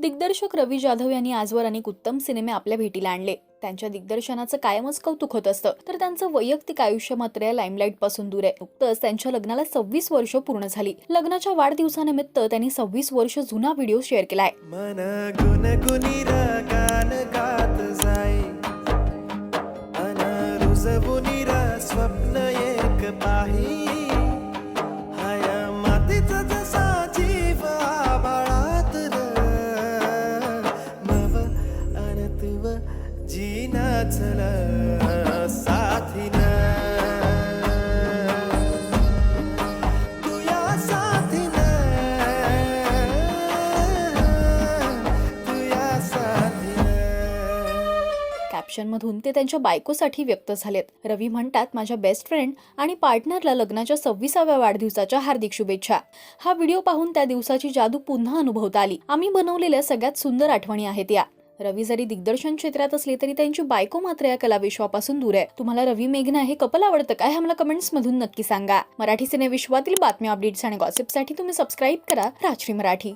दिग्दर्शक रवी जाधव यांनी आजवर अनेक उत्तम सिनेमे आपल्या भेटीला आणले. त्यांच्या दिग्दर्शनाचं कायमच कौतुक होत असतं. तर त्यांचं वैयक्तिक आयुष्य मात्र या लाईमलाईटपासून दूर आहे. नुकतंच त्यांच्या लग्नाला सव्वीस वर्ष पूर्ण झाली. लग्नाच्या वाढदिवसानिमित्त त्यांनी सव्वीस वर्ष जुना व्हिडिओ शेअर केलाय मन अन स्वप्न एक पाही. जीना चल साथीन. तुया साथीन. तुया साथीन. ते त्यांच्या बायकोसाठी व्यक्त झालेत. रवी म्हणतात माझ्या बेस्ट फ्रेंड आणि पार्टनरला लग्नाच्या सव्वीसाव्या वाढदिवसाच्या हार्दिक शुभेच्छा. हा व्हिडिओ पाहून त्या दिवसाची जादू पुन्हा अनुभवता आली. आम्ही बनवलेल्या सगळ्यात सुंदर आठवणी आहेत या. रवी जरी दिग्दर्शन क्षेत्रात असले तरी त्यांची बायको मात्र या कलाविश्वापासून दूर आहे. तुम्हाला रवी मेघना हे कपल आवडतं काय आम्हाला मला कमेंट्स मधून नक्की सांगा. मराठी सिनेविश्वातील बातम्या अपडेट्स आणि गॉसिपसाठी तुम्ही सबस्क्राईब करा राजश्री मराठी.